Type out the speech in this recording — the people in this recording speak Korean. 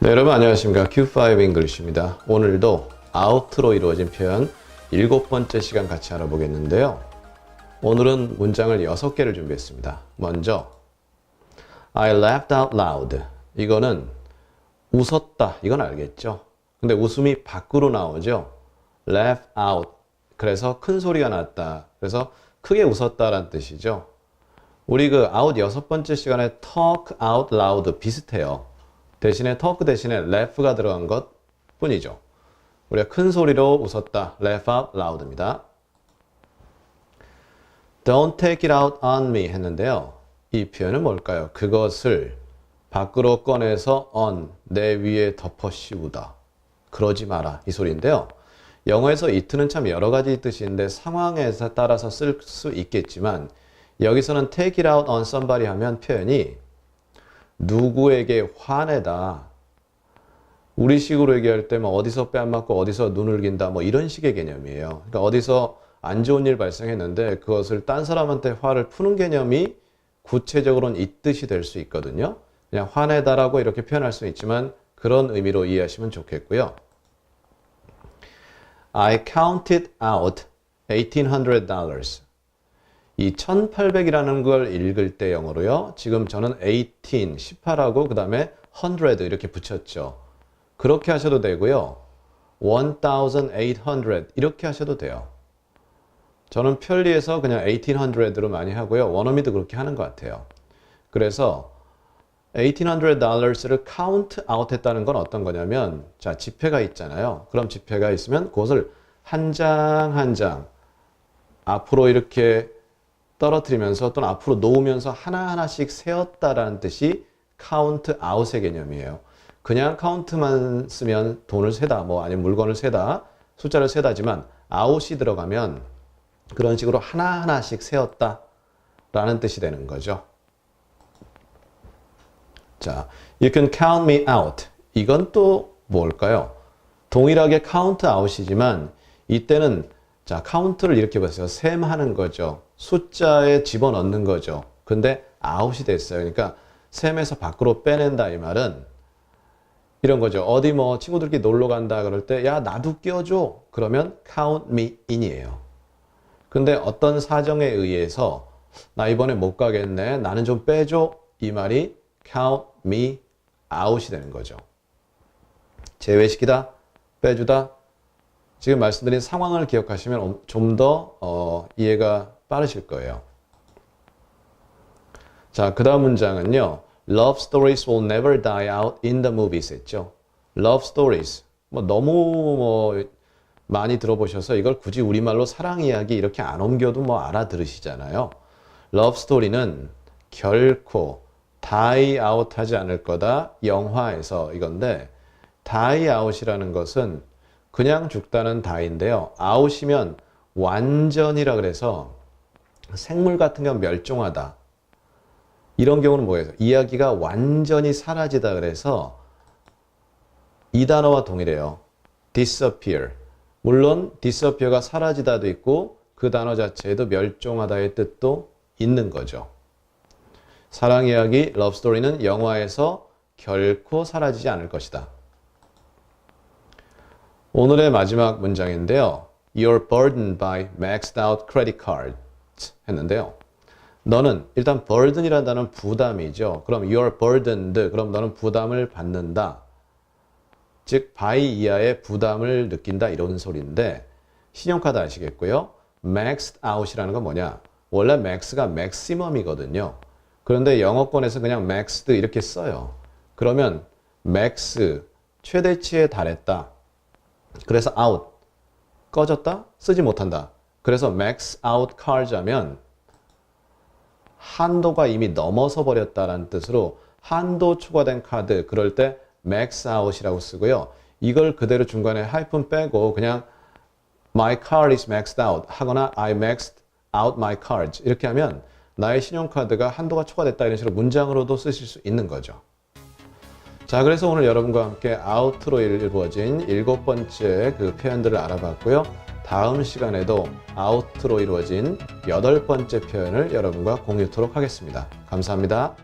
네, 여러분 안녕하십니까. Q5 English입니다. 오늘도 out로 이루어진 표현 일곱 번째 시간 같이 알아보겠는데요. 오늘은 문장을 여섯 개를 준비했습니다. 먼저 I laughed out loud. 이거는 웃었다. 이건 알겠죠? 근데 웃음이 밖으로 나오죠. laugh out. 그래서 큰 소리가 났다. 그래서 크게 웃었다라는 뜻이죠. 우리 그 out 여섯 번째 시간에 talk out loud 비슷해요. 대신에 talk 대신에 laugh가 들어간 것 뿐이죠. 우리가 큰 소리로 웃었다. laugh out loud입니다. Don't take it out on me 했는데요. 이 표현은 뭘까요? 그것을 밖으로 꺼내서 on, 내 위에 덮어 씌우다. 그러지 마라. 이 소리인데요. 영어에서 it는 참 여러 가지 뜻인데 상황에 따라서 쓸 수 있겠지만 여기서는 take it out on somebody 하면 표현이 누구에게 화내다. 우리 식으로 얘기할 때뭐 어디서 뺨 맞고 어디서 눈을 긴다 뭐 이런 식의 개념이에요. 그러니까 어디서 안 좋은 일 발생했는데 그것을 딴 사람한테 화를 푸는 개념이 구체적으로는 이 뜻이 될 수 있거든요. 그냥 화내다라고 이렇게 표현할 수 있지만 그런 의미로 이해하시면 좋겠고요. I counted out $1,800. 이 1800이라는 걸 읽을 때 영어로요. 지금 저는 18, 18하고 그 다음에 100 이렇게 붙였죠. 그렇게 하셔도 되고요. 1800 이렇게 하셔도 돼요. 저는 편리해서 그냥 1800로 많이 하고요. 원어민도 그렇게 하는 것 같아요. 그래서 1800달러를 count out 했다는 건 어떤 거냐면 자, 지폐가 있잖아요. 그럼 지폐가 있으면 그것을 한 장 한장 앞으로 이렇게 떨어뜨리면서 또는 앞으로 놓으면서 하나하나씩 세었다라는 뜻이 count out의 개념이에요. 그냥 count만 쓰면 돈을 세다, 뭐 아니면 물건을 세다, 숫자를 세다지만 out이 들어가면 그런 식으로 하나하나씩 세었다 라는 뜻이 되는 거죠. 자, you can count me out. 이건 또 뭘까요? 동일하게 count out이지만 이때는 자, 카운트를 이렇게 보세요. 셈 하는 거죠. 숫자에 집어넣는 거죠. 근데 out이 됐어요. 그러니까 셈에서 밖으로 빼낸다 이 말은 이런 거죠. 어디 뭐 친구들끼리 놀러 간다 그럴 때 야, 나도 껴줘. 그러면 count me in이에요. 근데 어떤 사정에 의해서 나 이번에 못 가겠네. 나는 좀 빼줘. 이 말이 count me out이 되는 거죠. 제외시키다, 빼주다. 지금 말씀드린 상황을 기억하시면 좀더 어, 이해가 빠르실 거예요. 자, 그 다음 문장은요. Love stories will never die out in the movies 했죠. Love stories. 뭐 너무 뭐 많이 들어보셔서 이걸 굳이 우리말로 사랑 이야기 이렇게 안 옮겨도 뭐 알아들으시잖아요. Love story는 결코 die out 하지 않을 거다. 영화에서 이건데 die out이라는 것은 그냥 죽다는 die인데요. out이면 완전이라 그래서 생물 같은 경우 멸종하다. 이런 경우는 뭐예요? 이야기가 완전히 사라지다 그래서 이 단어와 동일해요. disappear. 물론 disappear가 사라지다도 있고 그 단어 자체에도 멸종하다의 뜻도 있는 거죠. 사랑 이야기, 러브 스토리는 영화에서 결코 사라지지 않을 것이다. 오늘의 마지막 문장인데요. You're burdened by maxed out credit cards 했는데요. 너는 일단 burden이라는 부담이죠. 그럼 you're burdened. 그럼 너는 부담을 받는다. 즉 by 이하의 부담을 느낀다 이런 소리인데 신용카드 아시겠고요. maxed out이라는 건 뭐냐? 원래 max가 maximum이거든요. 그런데 영어권에서 그냥 maxed 이렇게 써요. 그러면 max 최대치에 달했다. 그래서 out 꺼졌다 쓰지 못한다. 그래서 max out cards 하면 한도가 이미 넘어서 버렸다라는 뜻으로 한도 초과된 카드 그럴 때 max out이라고 쓰고요. 이걸 그대로 중간에 하이픈 빼고 그냥 my card is maxed out 하거나 I maxed out my cards 이렇게 하면 나의 신용카드가 한도가 초과됐다 이런 식으로 문장으로도 쓰실 수 있는 거죠. 자, 그래서 오늘 여러분과 함께 아웃로 이루어진 일곱 번째 그 표현들을 알아봤고요. 다음 시간에도 아웃로 이루어진 여덟 번째 표현을 여러분과 공유토록 하겠습니다. 감사합니다.